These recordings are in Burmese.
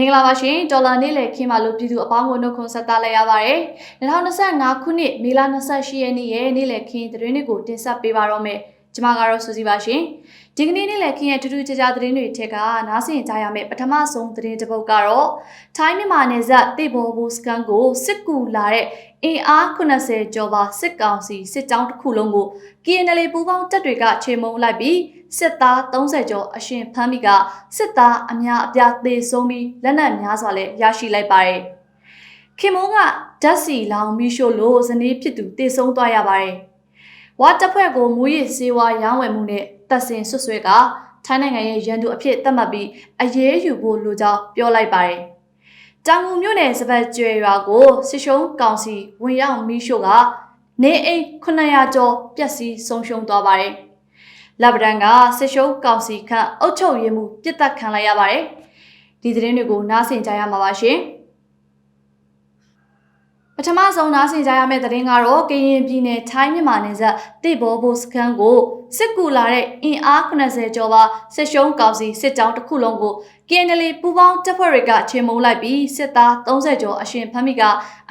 မင်္ဂလာပါရှင်ဒေါ်လာနေ့လည်ခင်းပါလို့ပြည်သူအပေါင်းကိုနှုတ်ခွန်းဆက်သလိုက်ရပါတယ်2025ခုနှစ်မေလ28ရက်နေ့ရဲ့နေ့လည်ခင်းသတင်းတွေကိုတင်ဆက်ပေးပါတော့မယ်ကျွန်မကတော့စူစီပါရှင်ဒီကနေ့နေ့လည်ခင်းရဲ့ထူးထူးခြားခြားသတင်းတွေထက်ကနားဆင်ကြရမယ့်ပထမဆုံးသတင်းတစ်ပုဒ်ကတော့ထိုင်းမြန်မာနယ်စပ်တေဘောဘူစကန်ကိုစစ်ကူလာတဲ့အင်အား80ကျော်ပါစစ်ကောင်စီစစ်ကြောင်းတစ်ခုလုံးကို KNL ပူးပေါင်းတပ်တွေကချေမှုန်းလိုက်ပြီး စစ်သား30ကျော်အရှင်ဖမ်းမိကစစ်သားအများအပြားသေဆုံးပြီးလက်နက်များစွာလည်းရရှိလိုက်ပါတယ်။ခင်မုန်းကဓာတ်စီလောင်မီရှို့လို့ဇနီးဖြစ်သူသေဆုံးသွားရပါတယ်။ဝါတပ်ဖွဲ့ကိုမူရစ်စေဝါရောင်းဝယ်မှုနဲ့တပ်ဆင်ဆွဆွဲကထိုင်းနိုင်ငံရဲ့ရန်သူအဖြစ်သတ်မှတ်ပြီးအရေးယူဖို့လိုကြောင်းပြောလိုက်ပါတယ်။တောင်ငူမြို့နယ်စပတ်ကျွဲရွာကိုစစ်ရှုံးကောင်စီဝင်ရောက်မီရှို့ကနေအိမ်900ကျော်ပျက်စီးဆုံးရှုံးသွားပါတယ်။ လက်ဗဒန်ကစစ်ရှုံးကောင်စီခန့်အုပ်ချုပ်ရေးမှုပြစ်တက်ခံလိုက်ရပါတယ်။ဒီသတင်းတွေကိုနားဆင်ကြရမှာပါရှင်။ပထမဆုံးနားဆင်ကြရမယ့်သတင်းကတော့ကရင်ပြည်နယ်ထိုင်းမြန်မာနယ်စပ်တိဘောဘိုစခန်းကိုစစ်ကူလာတဲ့အင်အား90ကျော်ပါစစ်ရှုံးကောင်စီစစ်ကြောင်းတစ်ခုလုံးကို KNL ပူးပေါင်းတပ်ဖွဲ့တွေကချေမှုန်းလိုက်ပြီးစစ်သား30ကျော်အရှင်ဖမ်းမိက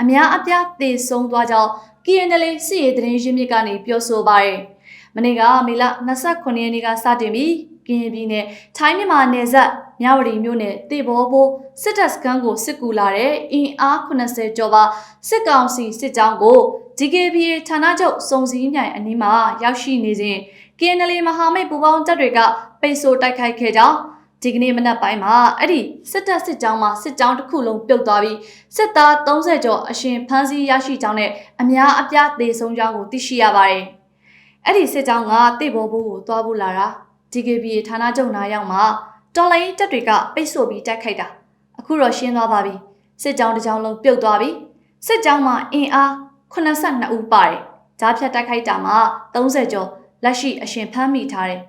အများအပြားသေဆုံးသွားကြောင်း KNL စစ်ရေးသတင်းရင်းမြစ်ကနေပြောဆိုပါတယ်။ မနေ့ကမေလ29ရက်နေ့ကစတင်ပြီးကရင်ပြည်နယ်ထိုင်းမြန်မာနယ်စပ်မြဝတီမြို့နယ်တေဘောဘိုးစစ်တပ်စခန်းကိုစစ်ကူလာတဲ့အင်အား80ကျော်ပါစစ်ကောင်စီစစ်ကြောင်းကို DKBA ဌာနချုပ်စုံစည်းမြိုင်အနီးမှာရောက်ရှိနေစဉ် KNL မဟာမိတ်ပူးပေါင်းတပ်တွေကပိတ်ဆို့တိုက်ခိုက်ခဲ့ကြောင်းဒီကနေ့မနက်ပိုင်းမှာအဲ့ဒီစစ်တပ်စစ်ကြောင်းမှာစစ်ကြောင်းတစ်ခုလုံးပြုတ်သွားပြီးစစ်သား30ကျော်အရှင်ဖမ်းဆီးရရှိကြောင်းနဲ့အများအပြားသေဆုံးကြောင်းကိုသိရှိရပါတယ်။ အဲ့ဒီစစ်ကြောင်းကတိတ်ဘောဘူးကိုတွားဖို့လာတာ DKBA ဌာနချုပ်နာရောက်မှာတော်လိုင်းတပ်တွေကပိတ်ဆို့ပြီးတိုက်ခိုက်တာအခုတော့ရှင်းသွားပါပြီစစ်ကြောင်းတစ်ကြောင်းလုံးပြုတ်သွားပြီစစ်ကြောင်းမှာအင်အား82ဦးပါတယ်ဂျားဖြတ်တိုက်ခိုက်တာမှာ30ကျော်လက်ရှိအရှင်ဖမ်းမိထားတယ်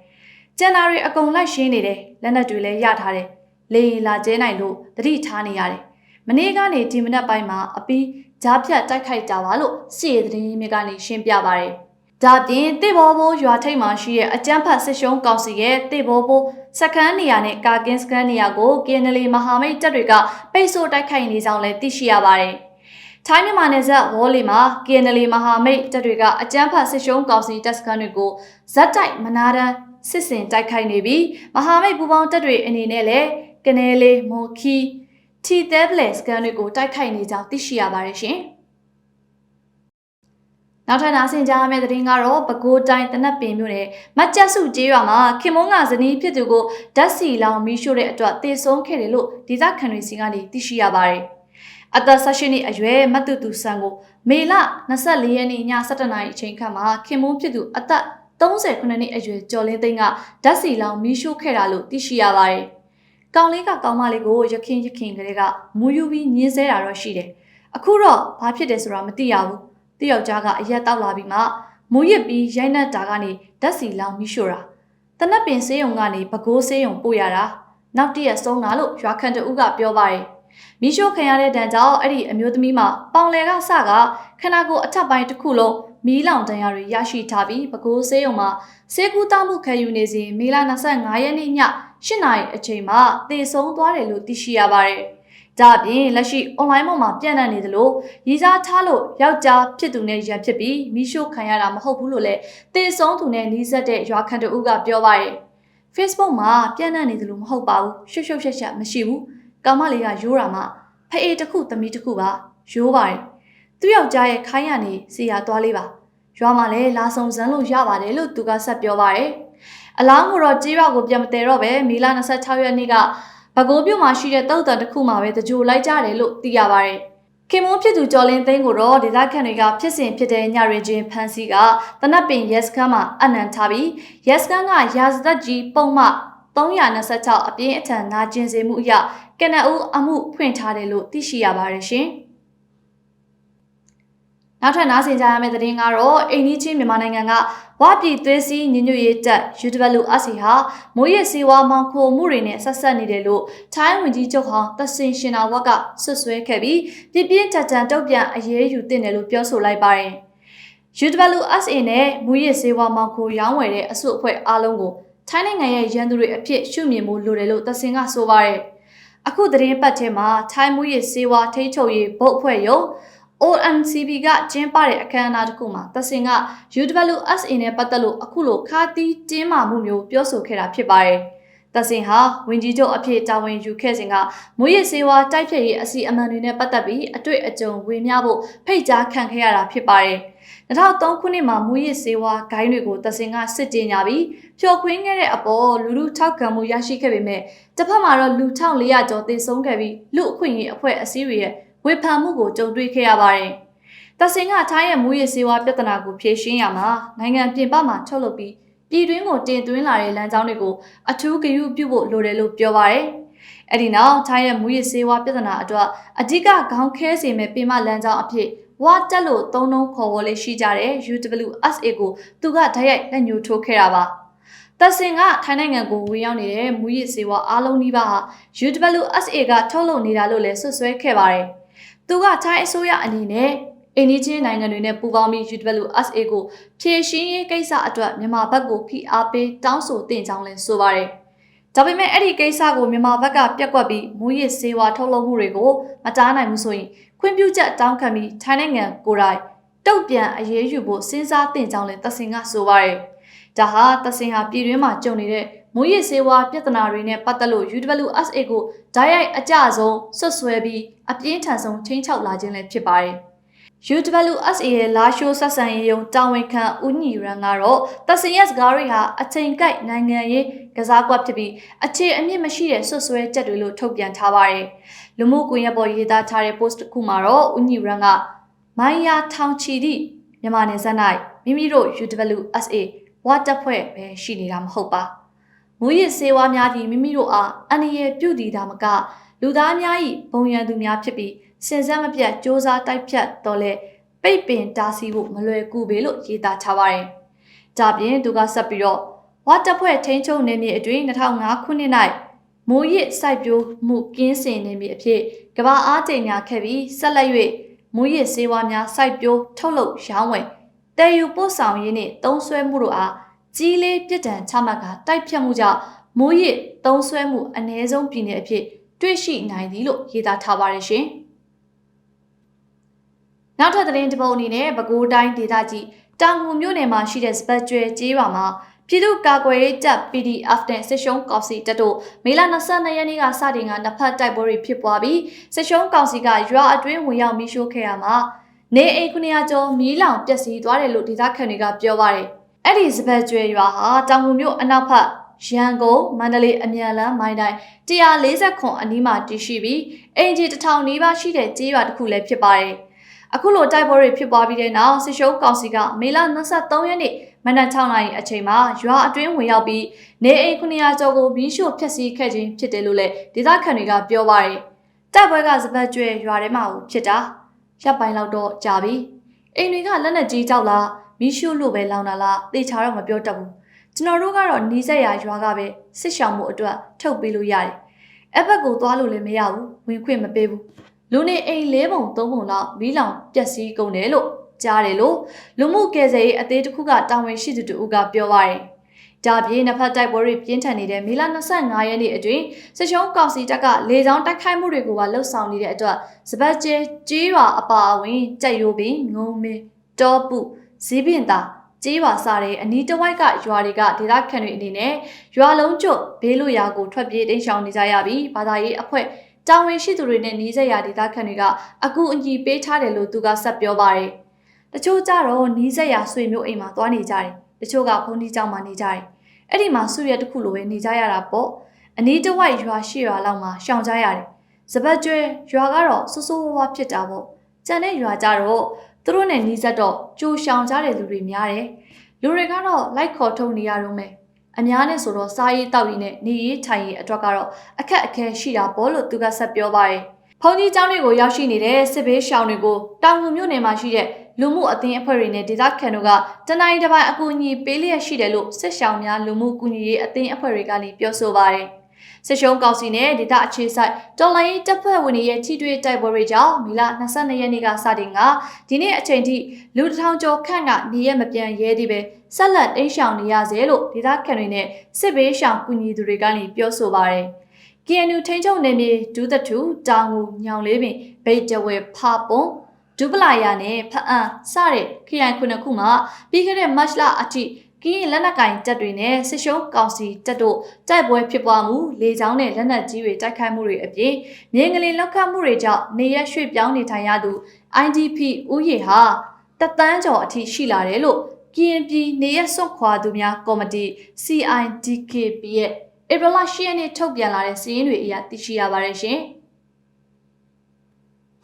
ကျန်တာတွေအကုန်လိုက်ရှင်းနေတယ်လက်နက်တွေလည်းရထားတယ်လေရင်လာကျဲနိုင်လို့တတိထားနေရတယ်မနေ့ကနေဒီမနက်ပိုင်းမှာအပီးဂျားဖြတ်တိုက်ခိုက်တာပါလို့စစ်ရေးသတင်းမြစ်ကနေရှင်းပြပါတယ် ဒါပြင်တေဘောဘိုးရွာထိပ်မှာရှိတဲ့အကျန်းဖတ်စစ်ရှုံးကောင်စီရဲ့တေဘောဘိုးစခန်းနေရာနဲ့ကာကင်းစခန်းနေရာကို KNL မဟာမိတ်တပ်တွေကပိတ်ဆို့တိုက်ခိုက်နေကြောင်းလည်းသိရှိရပါတယ်။ထိုင်းမြန်မာနယ်စပ်ဝေါ်လီမှာ KNL မဟာမိတ်တပ်တွေကအကြမ်းဖက်စစ်ရှုံးကောင်စီတပ်စခန်းတွေကိုဇက်တိုက်မနာတန်းစစ်စင်တိုက်ခိုက်နေပြီးမဟာမိတ်ပူးပေါင်းတပ်တွေအနေနဲ့လည်းကနေလေးမိုခီထီတဲဘလက်စကန်တွေကိုတိုက်ခိုက်နေကြောင်းသိရှိရပါတယ်ရှင်။ နောက်ထပ်နားဆင်ကြရမယ့်သတင်းကတော့ပဲခူးတိုင်းတနက်ပင်မြို့နယ်မတ်ကျစုကျေးရွာမှာခင်မုန်းကဇနီးဖြစ်သူကိုဓာတ်စီလောင်မီးရှို့တဲ့အတွက်တေဆုံးခဲ့တယ်လို့ဒေသခံတွေစီကနေသိရှိရပါတယ်။အသက်16နှစ်အရွယ်မတ်တူတူဆန်ကိုမေလ24ရက်နေ့ည7:00နာရီအချိန်ခန့်မှာခင်မုန်းဖြစ်သူအသက်38နှစ်အရွယ်ကျော်လင်းသိန်းကဓာတ်စီလောင်မီးရှို့ခဲ့တာလို့သိရှိရပါတယ်။ကောင်လေးကကောင်မလေးကိုရခင်ရခင်ကလေးကမူယူပြီးညင်းဆဲတာတော့ရှိတယ်။အခုတော့ဘာဖြစ်တယ်ဆိုတာမသိရဘူး။ တယောက်ကြားကအရက်တောက်လာပြီးမှမူရစ်ပြီးရိုက်နှက်တာကနေဓာတ်စီလောင်မီးရှို့တာ။တနက်ပင်ဆေးရုံကနေပကိုးဆေးရုံပို့ရတာ။နောက်တရက်ဆုံးတာလို့ရွာခန့်တူကပြောပါတယ်။မီးရှို့ခံရတဲ့ဒဏ်ကြောင့်အဲ့ဒီအမျိုးသမီးမှာပေါင်လယ်ကစကခန္ဓာကိုယ်အထက်ပိုင်းတစ်ခုလုံးမီးလောင်တံရတွေရရှိထားပြီးပဲခူးဆေးရုံမှာဆေးကူးတောမှုခံယူနေစဉ်မေလ25ရက်နေ့ည8နာရီအချိန်မှာသေဆုံးသွားတယ်လို့သိရှိရပါတယ်။ ဒါအပြင်လက်ရှိ online ပေါ်မှာပြန့်နှံ့နေသလိုရည်စားထားလို့ယောက်ျားဖြစ်သူနဲ့ရန်ဖြစ်ပြီးမိရှို့ခံရတာမဟုတ်ဘူးလို့လည်းသေဆုံးသူနဲ့နှီးစပ်တဲ့ရွာခန့်တူကပြောပါတယ်။ Facebook မှာပြန့်နှံ့နေသလိုမဟုတ်ပါဘူး။ရှုပ်ရှုပ်ရှက်ရှက်မရှိဘူး။ကောင်မလေးကရိုးတာမှဖအေးတစ်ခုသမီးတစ်ခုပါရိုးပါတယ်။သူ့ယောက်ျားရဲ့ခိုင်းရနေစီရသွားလေးပါ။ရွာမှာလည်းလာဆောင်စမ်းလို့ရပါတယ်လို့သူကဆက်ပြောပါတယ်။အလောင်းကိုတော့ကြေးရွာကိုပြန်မတည်တော့ပဲမီလာ26ရက်နေ့က ဘကိုးပြုတ်မှာရှိတဲ့တောက်တန်တစ်ခုမှာပဲတကြိုလိုက်ကြတယ်လို့သိရပါတယ်။ခင်မုန်းဖြစ်သူကျော်လင်းသိန်းကိုတော့ဒေသခံတွေကဖြစ်စဉ်ဖြစ်တဲ့ညရင်ချင်းဖမ်းဆီးကတနက်ပင်ရက်စခန်းမှာအနံထားပြီးရက်စခန်းကရာဇသက်ကြီးပုံမှ326အပြင်းအထန်နာကျင်စေမှုအရကနအူးအမှုဖွင့်ထားတယ်လို့သိရှိရပါတယ်ရှင်။ နောက်ထပ်နားဆင်ကြရမယ့်သတင်းကတော့အိန္ဒိချင်းမြန်မာနိုင်ငံကဝပြည်သွေးစည်းညီညွတ်ရေးတပ် UWRC ဟာမိုးရစီဝါမောင်ခိုမှုတွေနဲ့ဆက်ဆက်နေတယ်လို့ထိုင်းဝန်ကြီးချုပ်ဟောင်းသစင်ရှင်နာဝတ်ကဆွဆွဲခဲ့ပြီးပြပြင်းထန်ထန်တုတ်ပြန်အရေးယူတင်တယ်လို့ပြောဆိုလိုက်ပါတယ်။ UWRC နဲ့မူရစီဝါမောင်ခိုရောင်းဝယ်တဲ့အစုအဖွဲ့အားလုံးကိုထိုင်းနိုင်ငံရဲ့ရန်သူတွေအဖြစ်ရှုမြင်မှုလိုတယ်လို့သစင်ကဆိုပါတယ်။အခုသတင်းပတ်ထဲမှာထိုင်းမှုရေးစေဝါထိန်းချုပ်ရေးဘုတ်အဖွဲ့ရုံ ONCB ကကျင်းပတဲ့အခမ်းအနားတစ်ခုမှာတဆင်က UWSA နဲ့ပတ်သက်လို့အခုလိုခါတီးကျင်းမာမှုမျိုးပြောဆိုခဲ့တာဖြစ်ပါတယ်။တဆင်ဟာဝင်ကြီးချုပ်အဖြစ်တာဝန်ယူခဲ့စဉ်ကမွေးရစေဝါတိုက်ဖြတ်ရေးအစီအမံတွေနဲ့ပတ်သက်ပြီးအတွေ့အကြုံဝေမျှဖို့ဖိတ်ကြားခံခဲ့ရတာဖြစ်ပါတယ်။2003ခုနှစ်မှာမူရစ်စေဝါဂိုင်းတွေကိုတဆင်ကစစ်တင်ညာပြီးဖြိုခွင်းခဲ့တဲ့အပေါ်လူလူထောက်ခံမှုရရှိခဲ့ပေမဲ့တစ်ဖက်မှာတော့လူ1400ကျော်သေဆုံးခဲ့ပြီးလူအခွင့်အရေးအဖွဲ့အစည်းတွေရဲ့ ဝေဖန်မှုကိုကြုံတွေ့ခဲ့ရပါတယ်။တဆင်ကထိုင်းရဲ့မူရစ်စေဝါပြဿနာကိုဖြေရှင်းရမှာနိုင်ငံပြင်ပမှာထုတ်လုပ်ပြီးပြည်တွင်းကိုတင်သွင်းလာတဲ့လမ်းကြောင်းတွေကိုအထူးဂရုပြုဖို့လိုတယ်လို့ပြောပါရယ်။အဲ့ဒီနောက်ထိုင်းရဲ့မူရစ်စေဝါပြဿနာအတွက်အဓိကခေါင်းခဲစေမဲ့ပြင်ပလမ်းကြောင်းအဖြစ်ဝါတက်လို့သုံးလုံးခေါ်ဝေါ်လေးရှိကြတဲ့ UWSA ကိုသူကဓာတ်ရိုက်လက်ညှိုးထိုးခဲ့တာပါ။သက်စင်ကထိုင်းနိုင်ငံကိုဝင်ရောက်နေတဲ့မူရစ်စေဝါအားလုံးနီးပါးဟာ UWSA ကထုတ်လုပ်နေတာလို့လည်းဆွဆွဲခဲ့ပါတယ်။ သူကထိုင်းအစိုးရအနေနဲ့အင်းဒီချင်းနိုင်ငံတွေနဲ့ပူးပေါင်းပြီး UWSA ကိုဖြည့်ရှင်းရေးကိစ္စအတွက်မြန်မာဘက်ကိုဖိအားပေးတောင်းဆိုတင်ကြောင်းလည်းဆိုပါတယ်။ဒါပေမဲ့အဲ့ဒီကိစ္စကိုမြန်မာဘက်ကပြက်ကွက်ပြီးမူရစ်စေဝါထုတ်လုပ်မှုတွေကိုမတားနိုင်ဘူးဆိုရင်ခွင့်ပြုချက်တောင်းခံပြီးထိုင်းနိုင်ငံကိုယ်တိုင်တုတ်ပြန်အရေးယူဖို့စဉ်းစားတင်ကြောင်းလည်းတဆင်ကဆိုပါတယ်။ဒါဟာတဆင်ဟာပြည်တွင်းမှာကြုံနေတဲ့ မူရစ်စေဝါပြဿနာတွေနဲ့ပတ်သက်လို့ UWSA ကိုဓာတ်ရိုက်အကြဆုံးဆွတ်ဆွဲပြီးအပြင်းထန်ဆုံးချင်းချောက်လာခြင်းလည်းဖြစ်ပါတယ်။ UWSA ရဲ့လာရှိုးဆက်ဆံရေးယုံတာဝန်ခံဦးညီရန်ကတော့တဆင်ရစကားတွေဟာအချိန်ကိုက်နိုင်ငံရေးကစားကွက်ဖြစ်ပြီးအခြေအမြင့်မရှိတဲ့ဆွဆွဲချက်တွေလို့ထုတ်ပြန်ထားပါတယ်။လူမှုကွန်ရက်ပေါ်ရေးသားထားတဲ့ post တစ်ခုမှာတော့ဦးညီရန်ကမိုင်းယာထောင်ချီသည့်မြန်မာနယ်စပ်၌မိမိတို့ UWSA ဝါတပ်ဖွဲ့ပဲရှိနေတာမဟုတ်ပါ။ မူရစ်စေဝါများသည်မိမိတို့အားအန္တရာယ်ပြုတည်တာမကလူသားများ၏ဘုံရန်သူများဖြစ်ပြီးစင်စက်မပြတ်စ조사တိုက်ဖြတ်တော့လဲပိတ်ပင်တားဆီးဖို့မလွယ်ကူပေလို့ရေးသားထားပါတယ်။ဒါပြင်သူကဆက်ပြီးတော့ဝါတပ်ဖွဲ့ထိန်းချုပ်နေမြေအတွင်း2005ခုနှစ်၌မိုးရစ်စိုက်ပျိုးမှုကင်းစင်နေမြေအဖြစ်ကဘာအားကျိန်ညာခဲ့ပြီးဆက်လက်၍မိုးရစ်စေဝါများစိုက်ပျိုးထုတ်လုပ်ရောင်းဝယ်တည်ယူပို့ဆောင်ရေးနှင့်သုံးဆွဲမှုတို့အား ကြီးလေးပြစ်ဒဏ်ချမှတ်ကတိုက်ဖြတ်မှုကြောင့်မိုးရစ်သုံးဆွဲမှုအ ਨੇ ဆုံးပြည်နယ်အဖြစ်တွေ့ရှိနိုင်သည်လို့ရေးသားထားပါတယ်ရှင်။နောက်ထပ်သတင်းတစ်ပုဒ်အနေနဲ့ပဲခူးတိုင်းဒေသကြီးတောင်ငူမြို့နယ်မှာရှိတဲ့စပတ်ကျွဲကျေးရွာမှာပြည်သူ့ကာကွယ်ရေးတပ် PDF နဲ့စစ်ရှုံးကောင်စီတပ်တို့မေလ22ရက်နေ့ကစတင်ကနှစ်ဖက်တိုက်ပွဲတွေဖြစ်ပွားပြီးစစ်ရှုံးကောင်စီကရွာအတွင်းဝင်ရောက်မိရှို့ခဲ့ရမှာနေအိမ်900ကျော်မီးလောင်ပျက်စီးသွားတယ်လို့ဒေသခံတွေကပြောပါတယ်။ အဲ့ဒီစပတ်ကျွဲရွာဟာတောင်ငူမြို့အနောက်ဘက်ရန်ကုန်မန္တလေးအမြန်လမ်းမိုင်းတိုင်း140ခွန်အနီးမှာတည်ရှိပြီးအင်ဂျီတစ်ထောင်နီးပါးရှိတဲ့ကျေးရွာတစ်ခုလည်းဖြစ်ပါတယ်။အခုလိုတိုက်ပွဲတွေဖြစ်ပွားပြီးတဲ့နောက်စစ်ရှုံးကောင်စီကမေလ23ရက်နေ့မနက်6နာရီအချိန်မှာရွာအတွင်းဝင်ရောက်ပြီးနေအိမ်900ကျော်ကိုမီးရှို့ဖျက်ဆီးခဲ့ခြင်းဖြစ်တယ်လို့လည်းဒေသခံတွေကပြောပါတယ်။တိုက်ပွဲကစပတ်ကျွဲရွာထဲမှာဖြစ်တာရပ်ပိုင်းလောက်တော့ကြာပြီ။အိမ်တွေကလက်နက်ကြီးကြောက်လား မီးရှို့လို့ပဲလောင်တာလားသေချာတော့မပြောတတ်ဘူး။ကျွန်တော်တို့ကတော့နီးစက်ရရွာကပဲစစ်ရှောင်မှုအတွက်ထုတ်ပေးလို့ရတယ်။အဘက်ကိုသွားလို့လည်းမရဘူး။ဝင်ခွင့်မပေးဘူး။လူနေအိမ်၄ပုံ၃ပုံလောက်မီးလောင်ပျက်စီးကုန်တယ်လို့ကြားတယ်လို့လူမှုကယ်ဆယ်ရေးအသေးတစ်ခုကတာဝန်ရှိသူတူကပြောပါတယ်။ဒါပြင်နှစ်ဖက်တိုက်ပွဲတွေပြင်းထန်နေတဲ့မေလ25ရက်နေ့အတွင်းစစ်ရှုံးကောင်စီတပ်ကလေကြောင်းတိုက်ခိုက်မှုတွေကိုပါလှုပ်ဆောင်နေတဲ့အတွက်စပတ်ကျဲကြေးရွာအပါအဝင်ကြက်ရိုးပင်ငုံမင်းတောပု ဇီးပင်သာကြေးရွာစားတဲ့အနီးတစ်ဝိုက်ကရွာတွေကဒေသခံတွေအနေနဲ့ရွာလုံးကျွတ်ဘေးလွရာကိုထွက်ပြေးတိမ်းရှောင်နေကြရပြီးဘာသာရေးအဖွဲ့တာဝန်ရှိသူတွေနဲ့နှီးစက်ရာဒေသခံတွေကအကူအညီပေးထားတယ်လို့သူကဆက်ပြောပါတယ်။တချို့ကြတော့နှီးစက်ရာဆွေမျိုးအိမ်မှာသွားနေကြတယ်။တချို့ကဘုန်းကြီးကျောင်းမှာနေကြတယ်။အဲ့ဒီမှာစုရက်တစ်ခုလိုပဲနေကြရတာပေါ့။အနီးတစ်ဝိုက်ရွာရှိရွာလောက်မှာရှောင်ကြရတယ်။စပတ်ကျွဲရွာကတော့စိုးစိုးဝါးဝါးဖြစ်တာပေါ့။ ကြံတဲ့ရွာကြတော့သူတို့နဲ့နှီးစက်တော့ကြိုရှောင်ကြတဲ့လူတွေများတယ်။လူတွေကတော့လိုက်ခေါ်ထုတ်နေရတော့မယ်။အများနဲ့ဆိုတော့စားရေးတောက်ရေးနဲ့နေရေးထိုင်ရေးအတွက်ကတော့အခက်အခဲရှိတာပေါ့လို့သူကဆက်ပြောပါတယ်။ဖုန်ကြီးကျောင်းတွေကိုရောက်ရှိနေတဲ့စစ်ဘေးရှောင်တွေကိုတောင်ငူမြို့နယ်မှာရှိတဲ့လူမှုအသင်းအဖွဲ့တွေနဲ့ဒေသခံတို့ကတနိုင်းတစ်ပိုင်းအကူအညီပေးလျက်ရှိတယ်လို့စစ်ရှောင်များလူမှုကူညီရေးအသင်းအဖွဲ့တွေကလည်းပြောဆိုပါတယ်။ စစ်ရှုံးကောင်စီနဲ့ဒေသအခြေဆိုင်တော်လိုင်းတပ်ဖွဲ့ဝင်တွေရဲ့ထိတွေ့တိုက်ပွဲတွေကြောင့်မီလ22ရက်နေ့ကစတင်ကဒီနေ့အချိန်ထိလူတစ်ထောင်ကျော်ခန့်ကနေရမပြန်ရဲသေးပဲဆက်လက်တိမ်းရှောင်နေရစေလို့ဒေသခံတွေနဲ့စစ်ဘေးရှောင်ကူညီသူတွေကနေပြောဆိုပါတယ်။ KNU ထိန်းချုပ်နယ်မြေဒူးသထုတောင်ငူညောင်လေးပင်ဗိတ်တဝဲဖာပွန်ဒူပလာယာနဲ့ဖအံစတဲ့ခရိုင်ခုနှစ်ခုမှာပြီးခဲ့တဲ့မတ်လအထိ ကရင်လက်နက်ကင်တပ်တွေနဲ့စစ်ရှုံးကောင်စီတပ်တို့တိုက်ပွဲဖြစ်ပွားမှုလေကြောင်းနဲ့လက်နက်ကြီးတွေတိုက်ခိုက်မှုတွေအပြင်မြေငလင်လောက်ခတ်မှုတွေကြောင့်နေရရွှေ့ပြောင်းနေထိုင်ရသူ IDP ဥယေဟာတသန်းကျော်အထိရှိလာတယ်လို့ KNP နေရစွန့်ခွာသူများကော်မတီ CIDKP ရဲ့ဧပြီလ10ရက်နေ့ထုတ်ပြန်လာတဲ့စာရင်းတွေအရသိရှိရပါတယ်ရှင်။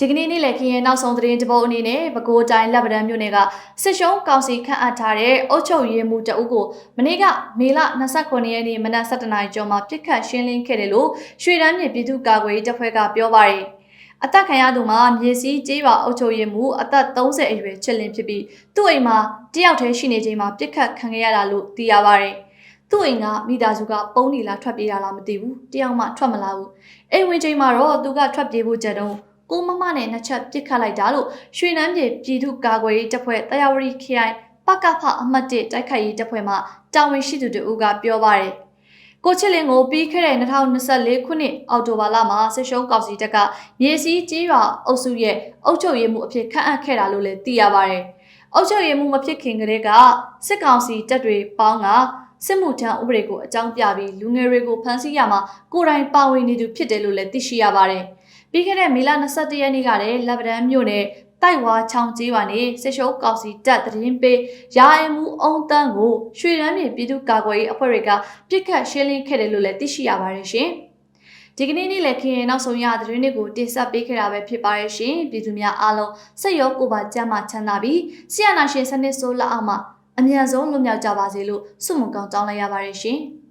ဒီကနေ့နေ့လည်ခရင်နောက်ဆုံးသတင်းတပုတ်အနေနဲ့ပဲခူးတိုင်းလက်ပံမြို့နယ်ကစစ်ရှုံးကောင်စီခန့်အပ်ထားတဲ့အုပ်ချုပ်ရေးမှူးတအုပ်ကိုမနေ့ကမေလ29ရက်နေ့မနက်7:00နာရီကျော်မှာပြစ်ခတ်ရှင်းလင်းခဲ့တယ်လို့ရွှေတန်းမြေပြည်သူ့ကာကွယ်ရေးတပ်ဖွဲ့ကပြောပါတယ်။အသက်ခံရသူမှာမြေစည်းကျေးပါအုပ်ချုပ်ရေးမှူးအသက်30အရွယ်ချစ်လင်းဖြစ်ပြီးသူ့အိမ်မှာတယောက်တည်းရှိနေချိန်မှာပြစ်ခတ်ခံခဲ့ရတာလို့သိရပါတယ်။သူ့အိမ်ကမိသားစုကပုံးနေလားထွက်ပြေးတာလားမသိဘူးတယောက်မှထွက်မလာဘူးအိမ်ဝင်ချိန်မှာတော့သူကထွက်ပြေးဖို့ကြက်တော့ ကိုမမနဲ့နှစ်ချက်ပစ်ခတ်လိုက်တာလို့ရွှေနန်းပြည်ပြည်သူ့ကာကွယ်ရေးတပ်ဖွဲ့တရဝရီခရိုင်ပကဖအမှတ်1တိုက်ခိုက်ရေးတပ်ဖွဲ့မှတာဝန်ရှိသူတို့ကပြောပါတယ်ကိုချစ်လင်းကိုပြီးခဲ့တဲ့2024ခုနှစ်အောက်တိုဘာလမှာစစ်ရှုံးကောင်စီတပ်ကမြေစည်းကြီးရွာအုပ်စုရဲ့အုပ်ချုပ်ရေးမှုအဖြစ်ခန့်အပ်ခဲ့တာလို့လည်းသိရပါတယ်။အုပ်ချုပ်ရေးမှုမဖြစ်ခင်ကတည်းကစစ်ကောင်စီတပ်တွေပေါင်းကစစ်မှုထမ်းဥပဒေကိုအကြောင်းပြပြီးလူငယ်တွေကိုဖမ်းဆီးရမှာကိုယ်တိုင်ပါဝင်နေသူဖြစ်တယ်လို့လည်းသိရှိရပါတယ်။ ပြီးခဲ့တဲ့မေလ22ရက်နေ့ကလည်းလက်ဗဒန်းမြို့နယ်တိုက်ဝါချောင်းကြီးပါနေစစ်ရှုပ်ကောင်စီတပ်တရင်ပေးရာအမှုအုံတန်းကိုရွှေရမ်းမြေပြည်သူ့ကာကွယ်ရေးအဖွဲ့တွေကပြစ်ခတ်ရှင်းလင်းခဲ့တယ်လို့လည်းသိရှိရပါတယ်ရှင်။ဒီကနေ့နေ့လည်းခင်ရင်နောက်ဆုံးရသတင်းတွေကိုတင်ဆက်ပေးခဲ့တာပဲဖြစ်ပါရဲ့ရှင်ပြည်သူများအားလုံးစိတ်ရောကိုယ်ပါကြမ်းမှချမ်းသာပြီးဆီယနာရှင်စနစ်ဆိုးလက်အောက်မှာအမြန်ဆုံးလွတ်မြောက်ကြပါစေလို့ဆုမွန်ကောင်းတောင်းလိုက်ရပါတယ်ရှင်။